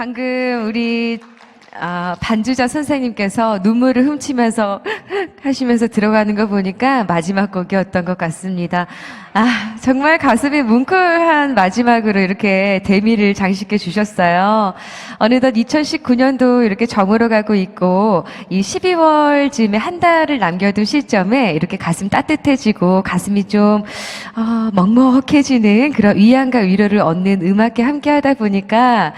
방금 우리 아, 반주자 선생님께서 눈물을 훔치면서 하시면서 들어가는 거 보니까 마지막 곡이었던 것 같습니다. 아, 정말 가슴이 뭉클한 마지막으로 이렇게 대미를 장식해 주셨어요. 어느덧 2019년도 이렇게 저물어 가고 있고, 이 12월쯤에 한 달을 남겨둔 시점에 이렇게 가슴 따뜻해지고, 가슴이 좀, 어, 먹먹해지는 그런 위안과 위로를 얻는 음악에 함께 하다 보니까,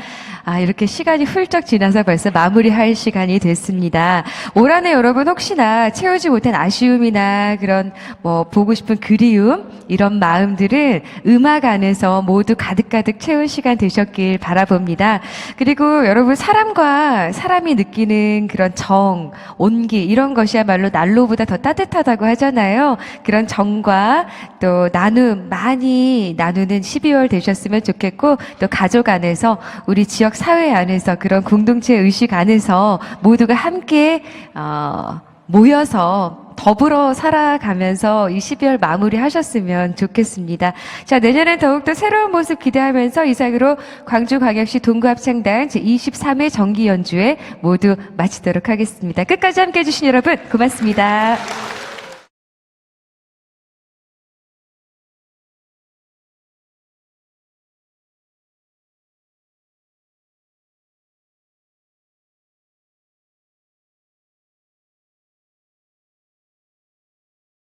아, 이렇게 시간이 훌쩍 지나서 벌써 마무리할 시간이 됐습니다. 올 한해 여러분 혹시나 채우지 못한 아쉬움이나 그런 뭐 보고 싶은 그리움 이런 마음들을 음악 안에서 모두 가득가득 채운 시간 되셨길 바라봅니다. 그리고 여러분 사람과 사람이 느끼는 그런 정, 온기 이런 것이야말로 난로보다 더 따뜻하다고 하잖아요. 그런 정과 또 나눔 많이 나누는 12월 되셨으면 좋겠고 또 가족 안에서 우리 지역 사회 안에서 그런 공동체 의식 안에서 모두가 함께 어, 모여서 더불어 살아가면서 이 12월 마무리 하셨으면 좋겠습니다. 자, 내년엔 더욱더 새로운 모습 기대하면서 이상으로 광주광역시 동구합창단 제23회 정기 연주회 모두 마치도록 하겠습니다. 끝까지 함께 해주신 여러분 고맙습니다.